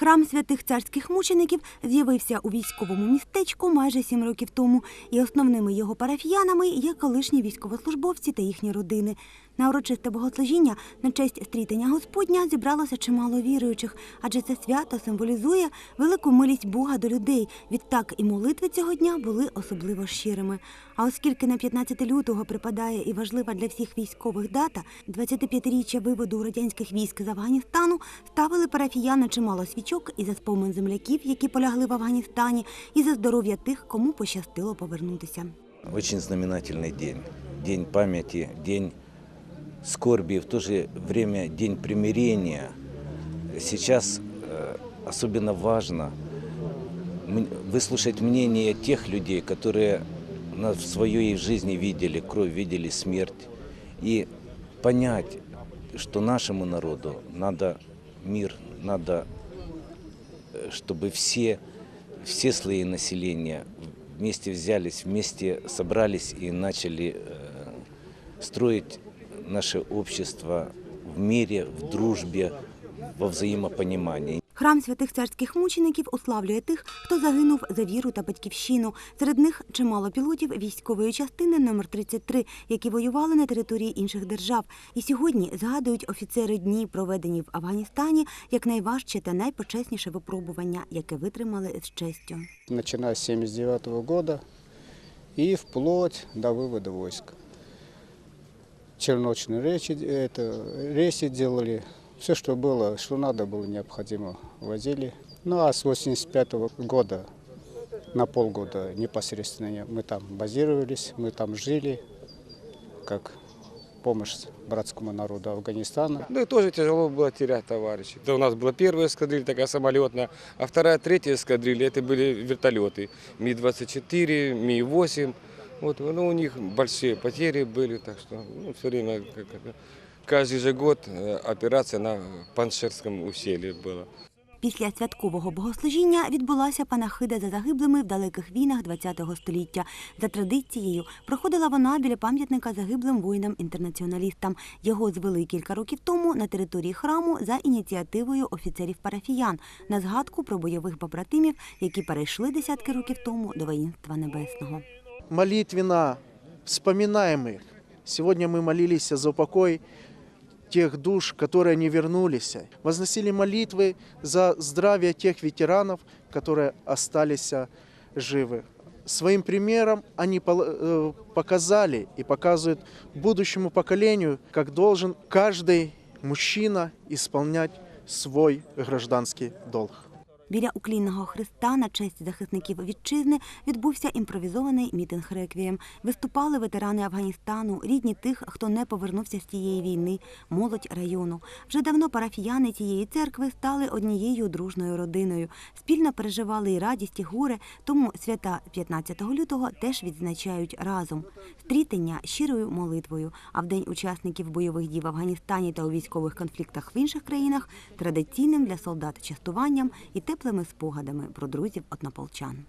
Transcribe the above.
Храм святих царських мучеників з'явився у військовому містечку майже сім років тому, і основними його парафіянами є колишні військовослужбовці та їхні родини. На урочисте богослужіння на честь стрітення Господня зібралося чимало віруючих, адже це свято символізує велику милість Бога до людей. Відтак і молитви цього дня були особливо щирими. А оскільки на 15 лютого припадає і важлива для всіх військових дата 25-річчя виводу радянських військ з Афганістану, ставили парафіяни чимало свічок і за спомин земляків, які полягли в Афганістані, і за здоров'я тих, кому пощастило повернутися. Очень знаменательный день. День памяти, день скорби, в то же время день примирения. Сейчас э, особенно важно м- выслушать мнение тех людей, которые на- в своей жизни видели кровь, видели смерть, и понять, что нашему народу надо мир, надо, э, чтобы все, все слои населения вместе взялись, вместе собрались и начали э, строить наше общество в мире, в дружбе, во взаимопонимании. Храм святих царських мучеників уславлює тих, хто загинув за віру та батьківщину. Серед них чимало пілотів військової частини номер 33, які воювали на території інших держав. І сьогодні згадують офіцери дні, проведені в Афганістані, як найважче та найпочесніше випробування, яке витримали з честю. начиная с 79 года и вплоть до вывода войск. Черночные речи, это, рейсы делали, все, что было, что надо было, необходимо, возили. Ну а с 85 года на полгода непосредственно мы там базировались, мы там жили, как помощь братскому народу Афганистана. Ну и тоже тяжело было терять товарищей. Это у нас была первая эскадрилья такая самолетная, а вторая, третья эскадрилья это были вертолеты. Ми-24, Ми-8. Вот, ну, у них большие потери были, так что ну, все время, как это, каждый же год э, операция на Паншерском ущелье была. Після святкового богослужіння відбулася панахида за загиблими в далеких війнах ХХ століття. За традицією проходила вона біля пам'ятника загиблим воїнам-інтернаціоналістам. Його звели кілька років тому на території храму за ініціативою офіцерів-парафіян на згадку про бойових побратимів, які перейшли десятки років тому до воїнства небесного. молитвенно вспоминаем их. Сегодня мы молились за упокой тех душ, которые не вернулись. Возносили молитвы за здравие тех ветеранов, которые остались живы. Своим примером они э, показали и показывают будущему поколению, как должен каждый мужчина исполнять свой гражданский долг. Біля уклінного хреста на честь захисників вітчизни відбувся імпровізований мітинг реквієм. Виступали ветерани Афганістану, рідні тих, хто не повернувся з цієї війни, молодь району. Вже давно парафіяни цієї церкви стали однією дружною родиною. Спільно переживали і радість, і горе, тому свята 15 лютого теж відзначають разом. Стрітення щирою молитвою. А в день учасників бойових дій в Афганістані та у військових конфліктах в інших країнах традиційним для солдат частуванням і теплими спогадами про друзів однополчан.